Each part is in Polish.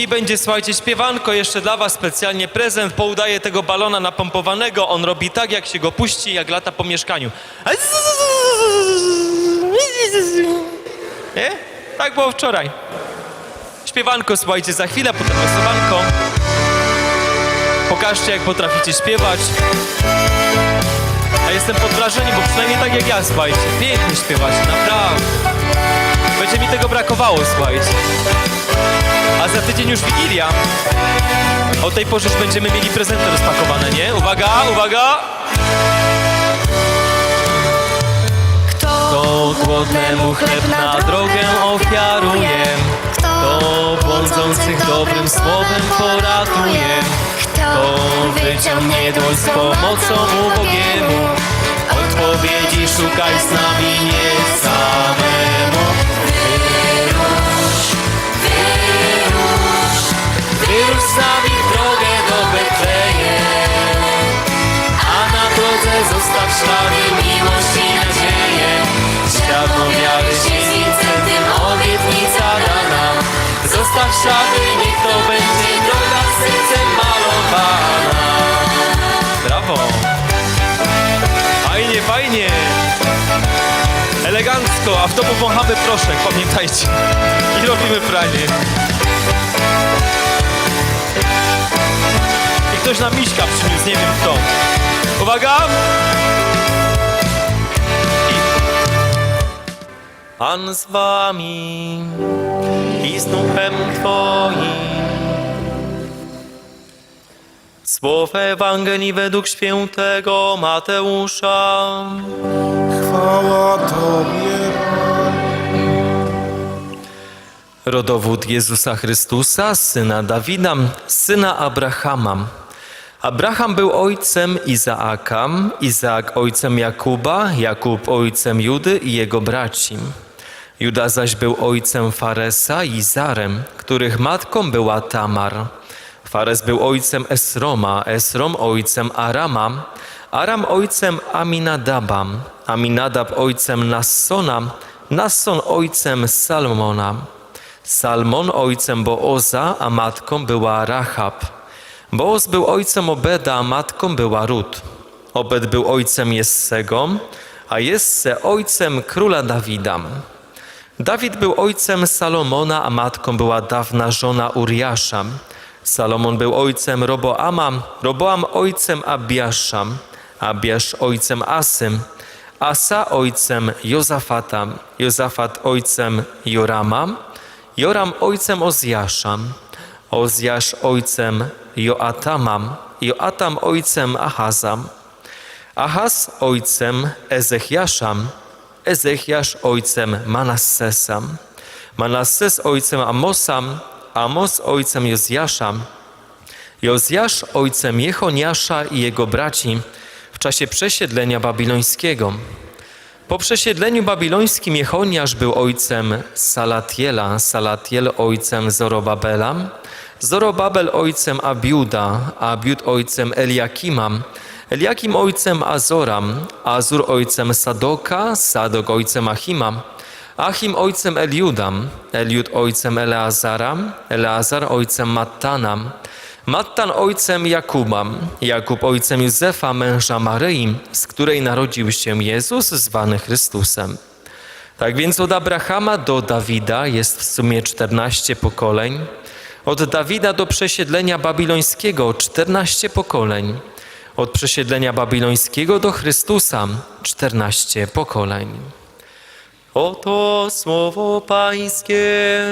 I będzie, słuchajcie, śpiewanko jeszcze dla was, specjalnie prezent. Poudaje tego balona napompowanego. On robi tak, jak się go puści, jak lata po mieszkaniu. Nie? Tak było wczoraj. Śpiewanko, słuchajcie, za chwilę, potem losowanko. Pokażcie, jak potraficie śpiewać. A jestem pod wrażeniem, bo przynajmniej tak jak ja, słuchajcie. Pięknie śpiewacie, naprawdę. Będzie mi tego brakowało, słuchajcie. A za tydzień już Wigilia. O tej porze już będziemy mieli prezenty rozpakowane, nie? Uwaga, uwaga! Kto głodnemu chleb na drogę ofiaruje, kto błądzących dobrym słowem poratuje, kto wyciągnie dłoń z pomocą ubogiemu, odpowiedzi szukaj z nami nie samemu. W drogę do Betlejem, a na drodze zostaw ślady miłości i nadzieję. Światło wiary świecnicę tym obietnica dana. Zostaw ślady, niech to będzie droga sercem malowana. Brawo! Fajnie, fajnie! Elegancko, a w domu wąchamy proszek, pamiętajcie. I robimy pranie. Ktoś na miśka przyniósł, nie wiem kto. Uwaga! I... Pan z wami i z duchem twoim. Słowo Ewangelii według świętego Mateusza. Chwała Tobie, Rodowód Jezusa Chrystusa, syna Dawida, syna Abrahama. Abraham był ojcem Izaaka, Izaak ojcem Jakuba, Jakub ojcem Judy i jego braci. Juda zaś był ojcem Faresa i Zarem, których matką była Tamar. Fares był ojcem Esroma, Esrom ojcem Arama, Aram ojcem Aminadaba, Aminadab ojcem Nassona, Nasson ojcem Salmona. Salmon ojcem Booza, a matką była Rahab. Booz był ojcem Obeda, a matką była Rut. Obed był ojcem Jessego, a Jesse ojcem króla Dawida. Dawid był ojcem Salomona, a matką była dawna żona Uriasza. Salomon był ojcem Roboama, Roboam ojcem Abiasza, Abiasz ojcem Asym, Asa ojcem Jozafata, Jozafat ojcem Jorama, Joram ojcem Ozjasza, Ozjasz ojcem Joatama, Joatam ojcem Ahaza, Ahaz ojcem Ezechiasza, Ezechiasz ojcem Manassesa, Manasses ojcem Amosa, Amos ojcem Jozjasza, Jozjasz ojcem Jechoniasza i jego braci w czasie przesiedlenia babilońskiego. Po przesiedleniu babilońskim Jechoniasz był ojcem Salatiela, Salatiel ojcem Zorobabela, Zorobabel ojcem Abiuda, Abiud ojcem Eliakima, Eliakim ojcem Azoram, Azur ojcem Sadoka, Sadok ojcem Achima, Achim ojcem Eliudam, Eliud ojcem Eleazara, Eleazar ojcem Mattana, Mattan ojcem Jakuba, Jakub ojcem Józefa, męża Maryi, z której narodził się Jezus, zwany Chrystusem. Tak więc od Abrahama do Dawida jest w sumie 14 pokoleń, od Dawida do przesiedlenia babilońskiego 14 pokoleń, od przesiedlenia babilońskiego do Chrystusa 14 pokoleń. Oto słowo Pańskie.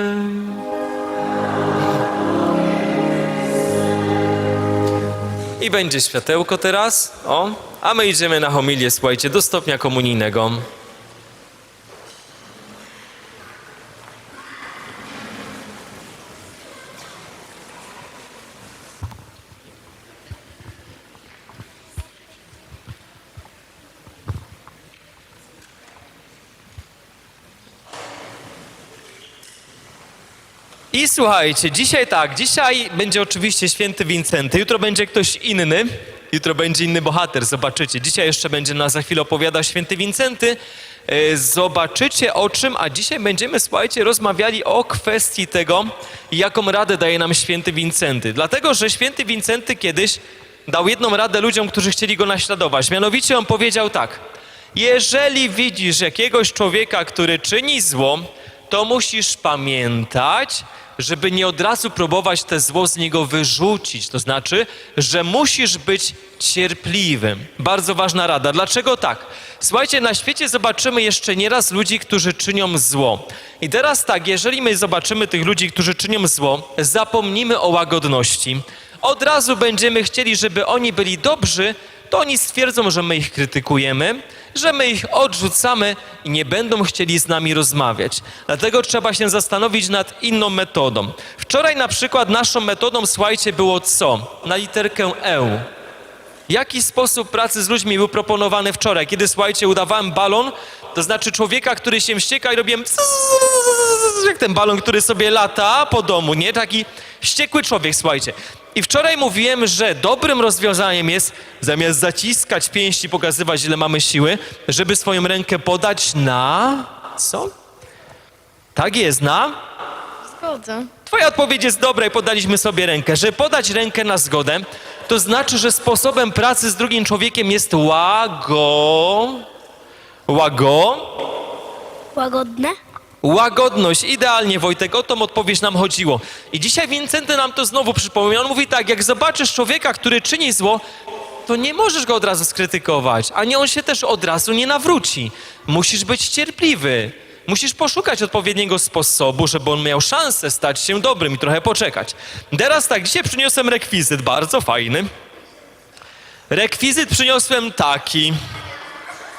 I będzie światełko teraz. O, a my idziemy na homilię, słuchajcie, do stopnia komunijnego. I słuchajcie, dzisiaj tak, dzisiaj będzie oczywiście święty Wincenty, jutro będzie ktoś inny, Jutro będzie inny bohater, zobaczycie. Dzisiaj jeszcze będzie nas za chwilę opowiadał święty Wincenty. E, Zobaczycie o czym, a dzisiaj będziemy, słuchajcie, rozmawiali o kwestii tego, jaką radę daje nam święty Wincenty. Dlatego, że święty Wincenty kiedyś dał jedną radę ludziom, którzy chcieli go naśladować. Mianowicie on powiedział tak. Jeżeli widzisz jakiegoś człowieka, który czyni zło, to musisz pamiętać, żeby nie od razu próbować te zło z niego wyrzucić. To znaczy, że musisz być cierpliwym. Bardzo ważna rada. Dlaczego tak? Słuchajcie, na świecie zobaczymy jeszcze nieraz ludzi, którzy czynią zło. I teraz tak, jeżeli my zobaczymy tych ludzi, którzy czynią zło, zapomnimy o łagodności. Od razu będziemy chcieli, żeby oni byli dobrzy, to oni stwierdzą, że my ich krytykujemy, że my ich odrzucamy i nie będą chcieli z nami rozmawiać. Dlatego trzeba się zastanowić nad inną metodą. Wczoraj na przykład naszą metodą, słuchajcie, było co? Na literkę E. Jaki sposób pracy z ludźmi był proponowany wczoraj? Kiedy, słuchajcie, udawałem balon, to znaczy człowieka, który się wścieka i robiłem jak ten balon, który sobie lata po domu, nie? Taki wściekły człowiek, słuchajcie. I wczoraj mówiłem, że dobrym rozwiązaniem jest, zamiast zaciskać pięści, pokazywać, ile mamy siły, żeby swoją rękę podać na... Co? Tak jest, na... Zgoda. Twoja odpowiedź jest dobra i podaliśmy sobie rękę. Że podać rękę na zgodę, to znaczy, że sposobem pracy z drugim człowiekiem jest łago... Łago... Łagodne? Łagodność, idealnie Wojtek, o tą odpowiedź nam chodziło. I dzisiaj Wincenty nam to znowu przypomniał. On mówi tak, jak zobaczysz człowieka, który czyni zło, to nie możesz go od razu skrytykować, ani on się też od razu nie nawróci. Musisz być cierpliwy. Musisz poszukać odpowiedniego sposobu, żeby on miał szansę stać się dobrym i trochę poczekać. Teraz tak, dzisiaj przyniosłem rekwizyt, bardzo fajny. Rekwizyt przyniosłem taki.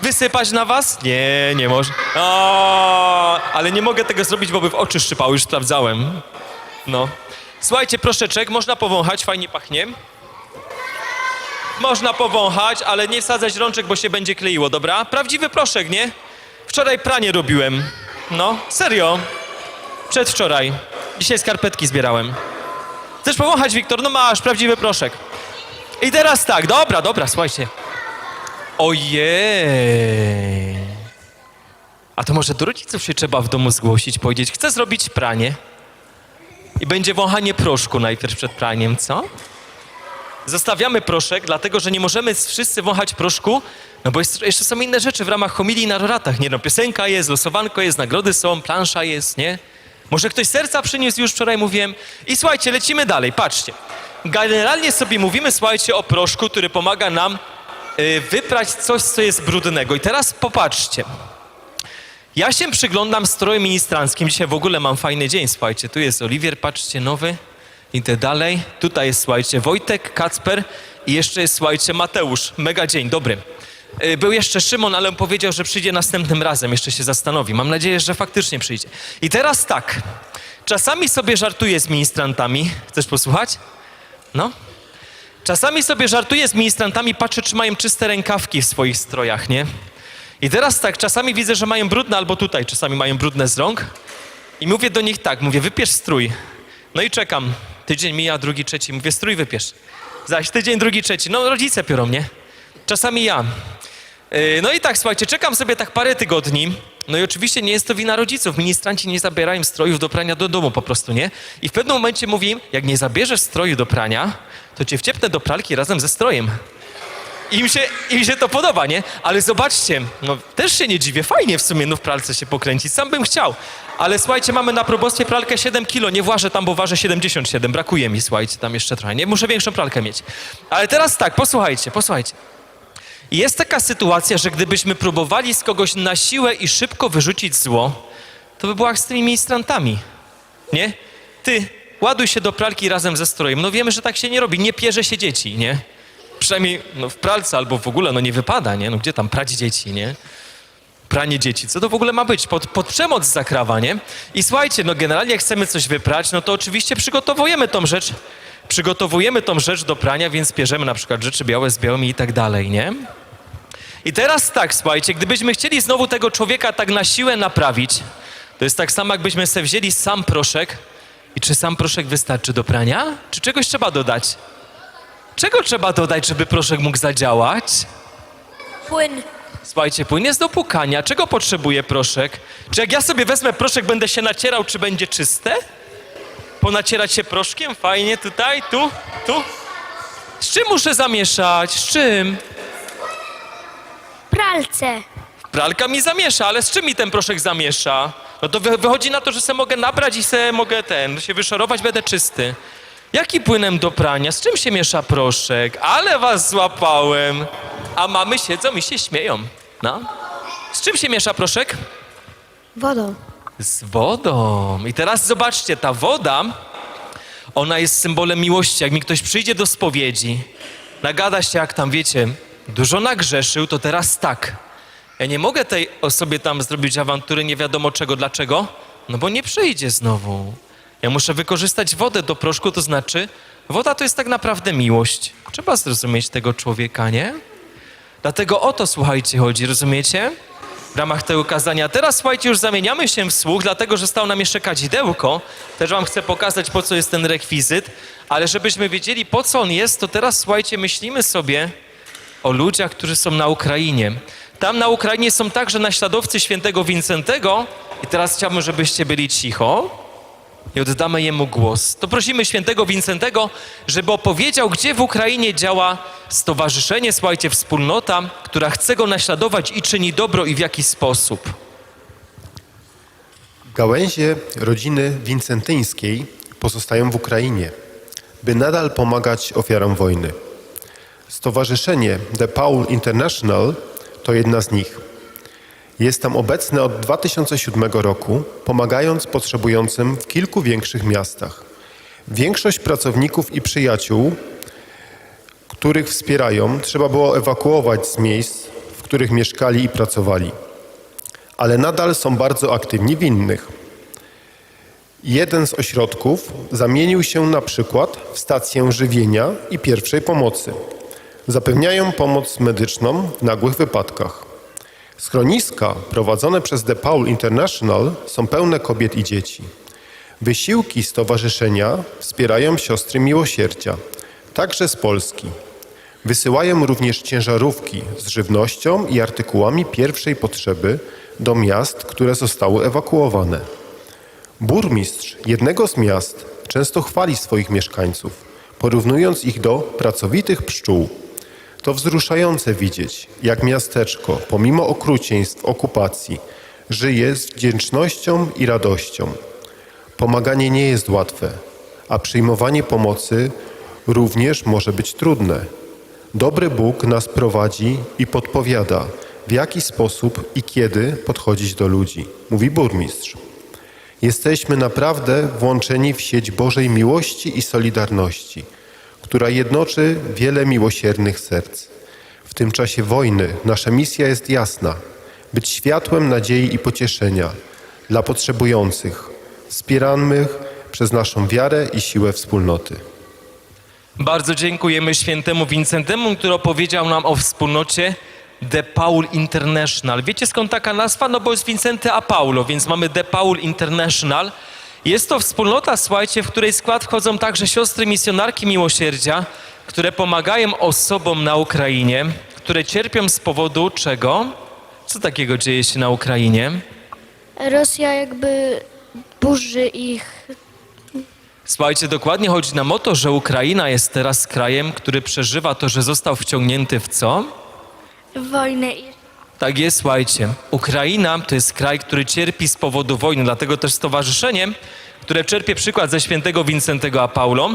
Wysypać na was? Nie, nie może. O, ale nie mogę tego zrobić, bo by w oczy szczypały, już sprawdzałem. No. Słuchajcie, proszeczek, można powąchać, fajnie pachnie. Można powąchać, ale nie wsadzać rączek, bo się będzie kleiło, dobra? Prawdziwy proszek, nie? Wczoraj pranie robiłem. No, serio. Przedwczoraj. Dzisiaj skarpetki zbierałem. Chcesz powąchać, Wiktor? No masz, prawdziwy proszek. I teraz tak, dobra, dobra, słuchajcie. Ojej. A to może do rodziców się trzeba w domu zgłosić, powiedzieć, chcę zrobić pranie. I będzie wąchanie proszku najpierw przed praniem, co? Zostawiamy proszek, dlatego że nie możemy wszyscy wąchać proszku, no bo jest, jeszcze są inne rzeczy w ramach homilii na roratach. Nie no, piosenka jest, losowanko jest, nagrody są, plansza jest, nie? Może ktoś serca przyniósł, już wczoraj mówiłem. I słuchajcie, lecimy dalej, patrzcie. Generalnie sobie mówimy, słuchajcie, o proszku, który pomaga nam wyprać coś, co jest brudnego. I teraz popatrzcie. Ja się przyglądam stroju ministranckim. Dzisiaj w ogóle mam fajny dzień, słuchajcie. Tu jest Oliwier, patrzcie, nowy. Idę dalej. Tutaj jest, słuchajcie, Wojtek, Kacper i jeszcze jest, słuchajcie, Mateusz. Mega dzień, dobry. Y, Był jeszcze Szymon, ale on powiedział, że przyjdzie następnym razem. Jeszcze się zastanowi. Mam nadzieję, że faktycznie przyjdzie. I teraz tak. Czasami sobie żartuję z ministrantami. Chcesz posłuchać? No. Czasami sobie żartuję z ministrantami, patrzę, czy mają czyste rękawki w swoich strojach, nie? I teraz tak, czasami widzę, że mają brudne, albo tutaj czasami mają brudne z rąk. I mówię do nich tak, mówię, wypierz strój. No i czekam. Tydzień mija, drugi, trzeci. Mówię, strój wypierz. Zaś tydzień, drugi, trzeci. No rodzice piorą, nie? Czasami ja. Yy, No i tak, słuchajcie, czekam sobie tak parę tygodni. No i oczywiście nie jest to wina rodziców. Ministranci nie zabierają strojów do prania do domu po prostu, nie? I w pewnym momencie mówi im, jak nie zabierzesz stroju do prania, to cię wciepnę do pralki razem ze strojem. Im się, im się to podoba, nie? Ale zobaczcie, no też się nie dziwię, fajnie w sumie no w pralce się pokręcić, sam bym chciał. Ale słuchajcie, mamy na probostwie pralkę 7 kilo, nie włażę tam, bo ważę 77, brakuje mi, słuchajcie, tam jeszcze trochę, nie? Muszę większą pralkę mieć. Ale teraz tak, posłuchajcie, posłuchajcie. Jest taka sytuacja, że gdybyśmy próbowali z kogoś na siłę i szybko wyrzucić zło, to by było jak z tymi ministrantami, nie? Ty, ładuj się do pralki razem ze strojem. No wiemy, że tak się nie robi, nie pierze się dzieci, nie? Przynajmniej no, w pralce albo w ogóle, no nie wypada, nie? No gdzie tam prać dzieci, nie? Pranie dzieci, co to w ogóle ma być? Pod, pod przemoc zakrawa, nie? I słuchajcie, no generalnie jak chcemy coś wyprać, no to oczywiście przygotowujemy tą rzecz, przygotowujemy tą rzecz do prania, więc bierzemy na przykład rzeczy białe z białymi i tak dalej, nie? I teraz tak, słuchajcie, gdybyśmy chcieli znowu tego człowieka tak na siłę naprawić, to jest tak samo, jakbyśmy sobie wzięli sam proszek i czy sam proszek wystarczy do prania? Czy czegoś trzeba dodać? Czego trzeba dodać, żeby proszek mógł zadziałać? Płyn. Słuchajcie, płyn jest do pukania. Czego potrzebuje proszek? Czy jak ja sobie wezmę proszek, będę się nacierał, czy będzie czyste? Ponacierać się proszkiem? Fajnie, tutaj, tu, tu. Z czym muszę zamieszać? Z czym? Pralce. Pralka mi zamiesza, ale z czym mi ten proszek zamiesza? No to wy- wychodzi na to, że se mogę nabrać i se mogę ten, się wyszorować, będę czysty. Jaki płynem do prania? Z czym się miesza proszek? Ale was złapałem. A mamy siedzą i się śmieją. No. Z czym się miesza proszek? Wodą. Z wodą. I teraz zobaczcie, ta woda, ona jest symbolem miłości. Jak mi ktoś przyjdzie do spowiedzi, nagada się, jak tam wiecie, dużo nagrzeszył, to teraz tak. Ja nie mogę tej osobie tam zrobić awantury nie wiadomo czego. Dlaczego? No bo nie przyjdzie znowu. Ja muszę wykorzystać wodę do proszku, to znaczy, woda to jest tak naprawdę miłość. Trzeba zrozumieć tego człowieka, nie? Dlatego o to, słuchajcie, chodzi, rozumiecie? Ramach tego kazania. Teraz, słuchajcie, już zamieniamy się w słuch, dlatego, że stało nam jeszcze kadzidełko. Też wam chcę pokazać, po co jest ten rekwizyt. Ale żebyśmy wiedzieli, po co on jest, to teraz, słuchajcie, myślimy sobie o ludziach, którzy są na Ukrainie. Tam na Ukrainie są także naśladowcy świętego Wincentego. I teraz chciałbym, żebyście byli cicho i oddamy jemu głos. To prosimy świętego Wincentego, żeby opowiedział, gdzie w Ukrainie działa stowarzyszenie, słuchajcie, wspólnota, która chce go naśladować i czyni dobro i w jaki sposób. Gałęzie rodziny wincentyńskiej pozostają w Ukrainie, by nadal pomagać ofiarom wojny. Stowarzyszenie The Paul International to jedna z nich. Jest tam obecne od 2007 roku, pomagając potrzebującym w kilku większych miastach. Większość pracowników i przyjaciół, których wspierają, trzeba było ewakuować z miejsc, w których mieszkali i pracowali ale nadal są bardzo aktywni w innych. Jeden z ośrodków zamienił się na przykład w stację żywienia i pierwszej pomocy. Zapewniają pomoc medyczną w nagłych wypadkach. Schroniska prowadzone przez The Paul International są pełne kobiet i dzieci. Wysiłki stowarzyszenia wspierają siostry miłosierdzia, także z Polski. Wysyłają również ciężarówki z żywnością i artykułami pierwszej potrzeby do miast, które zostały ewakuowane. Burmistrz jednego z miast często chwali swoich mieszkańców, porównując ich do pracowitych pszczół. To wzruszające widzieć, jak miasteczko, pomimo okrucieństw okupacji, żyje z wdzięcznością i radością. Pomaganie nie jest łatwe, a przyjmowanie pomocy również może być trudne. Dobry Bóg nas prowadzi i podpowiada, w jaki sposób i kiedy podchodzić do ludzi, mówi burmistrz. Jesteśmy naprawdę włączeni w sieć Bożej miłości i solidarności, która jednoczy wiele miłosiernych serc. W tym czasie wojny nasza misja jest jasna: być światłem nadziei i pocieszenia dla potrzebujących, wspieranych przez naszą wiarę i siłę wspólnoty. Bardzo dziękujemy świętemu Wincentemu, który opowiedział nam o wspólnocie The Paul International. Wiecie skąd taka nazwa? No bo jest Wincenty a Paulo, więc mamy The Paul International. Jest to wspólnota, słuchajcie, w której skład wchodzą także siostry misjonarki miłosierdzia, które pomagają osobom na Ukrainie, które cierpią z powodu czego? Co takiego dzieje się na Ukrainie? Rosja jakby burzy ich. Słuchajcie, dokładnie chodzi nam o to, że Ukraina jest teraz krajem, który przeżywa to, że został wciągnięty w co? Wojnę i Tak jest, słuchajcie. Ukraina to jest kraj, który cierpi z powodu wojny, dlatego też stowarzyszenie, które czerpie przykład ze świętego Wincentego a Paulo,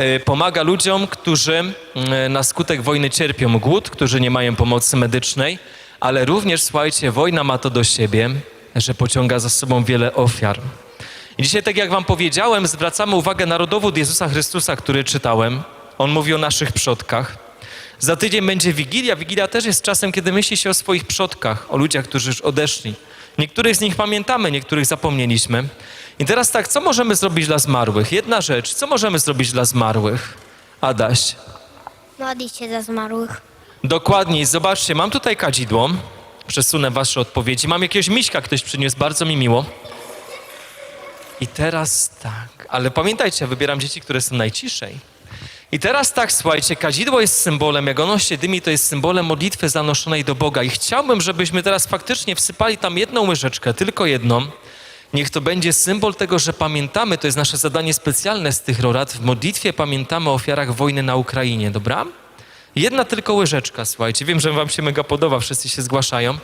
y, pomaga ludziom, którzy na skutek wojny cierpią głód, którzy nie mają pomocy medycznej, ale również, słuchajcie, wojna ma to do siebie, że pociąga za sobą wiele ofiar. I dzisiaj, tak jak wam powiedziałem, zwracamy uwagę na rodowód Jezusa Chrystusa, który czytałem. On mówi o naszych przodkach. Za tydzień będzie Wigilia. Wigilia też jest czasem, kiedy myśli się o swoich przodkach, o ludziach, którzy już odeszli. Niektórych z nich pamiętamy, niektórych zapomnieliśmy. I teraz tak, co możemy zrobić dla zmarłych? Jedna rzecz, co możemy zrobić dla zmarłych? Adaś. modlić się za zmarłych. Dokładniej, zobaczcie, mam tutaj kadzidło. Przesunę wasze odpowiedzi. Mam jakiegoś miśka, ktoś przyniósł, bardzo mi miło. I teraz tak, ale pamiętajcie, ja wybieram dzieci, które są najciszej. I teraz tak, słuchajcie, kadzidło jest symbolem, jak ono się dymi, to jest symbolem modlitwy zanoszonej do Boga. I chciałbym, żebyśmy teraz faktycznie wsypali tam jedną łyżeczkę, tylko jedną. Niech to będzie symbol tego, że pamiętamy, to jest nasze zadanie specjalne z tych rorad, w modlitwie pamiętamy o ofiarach wojny na Ukrainie, dobra? Jedna tylko łyżeczka, słuchajcie. Wiem, że wam się mega podoba, wszyscy się zgłaszają.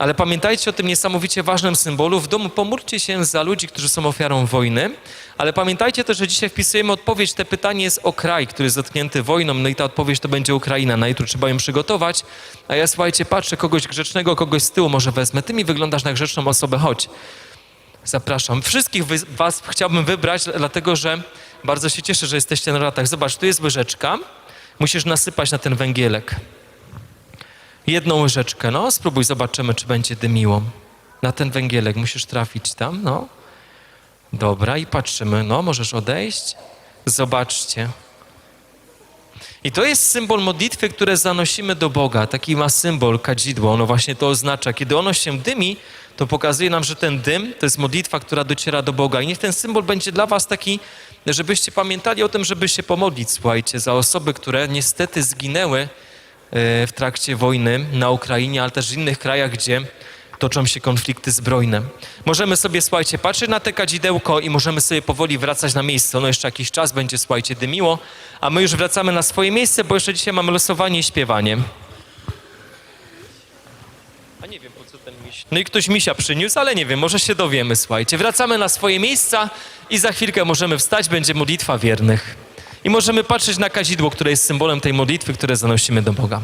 Ale pamiętajcie o tym niesamowicie ważnym symbolu. W domu pomódlcie się za ludzi, którzy są ofiarą wojny. Ale pamiętajcie też, że dzisiaj wpisujemy odpowiedź. Te pytanie jest o kraj, który jest dotknięty wojną. No i ta odpowiedź to będzie Ukraina. Na jutro trzeba ją przygotować. A ja, słuchajcie, patrzę kogoś grzecznego, kogoś z tyłu może wezmę. Ty mi wyglądasz na grzeczną osobę, chodź. Zapraszam. Wszystkich wy, was chciałbym wybrać, dlatego że bardzo się cieszę, że jesteście na ratach. Zobacz, tu jest łyżeczka. Musisz nasypać na ten węgielek. Jedną łyżeczkę, no. Spróbuj, zobaczymy, czy będzie dymiło. Na ten węgielek musisz trafić tam, no. Dobra, i patrzymy. No, możesz odejść. Zobaczcie. I to jest symbol modlitwy, które zanosimy do Boga. Taki ma symbol kadzidło. Ono właśnie to oznacza. Kiedy ono się dymi, to pokazuje nam, że ten dym to jest modlitwa, która dociera do Boga. I niech ten symbol będzie dla was taki, żebyście pamiętali o tym, żeby się pomodlić, słuchajcie, za osoby, które niestety zginęły w trakcie wojny na Ukrainie, ale też w innych krajach, gdzie toczą się konflikty zbrojne. Możemy sobie, słuchajcie, patrzeć na te kadzidełko i możemy sobie powoli wracać na miejsce. Ono jeszcze jakiś czas będzie, słuchajcie, dymiło, a my już wracamy na swoje miejsce, bo jeszcze dzisiaj mamy losowanie i śpiewanie. A nie wiem, po co ten miś. No i ktoś misia przyniósł, ale nie wiem, może się dowiemy, słuchajcie. Wracamy na swoje miejsca i za chwilkę możemy wstać, będzie modlitwa wiernych. I możemy patrzeć na kadzidło, które jest symbolem tej modlitwy, które zanosimy do Boga.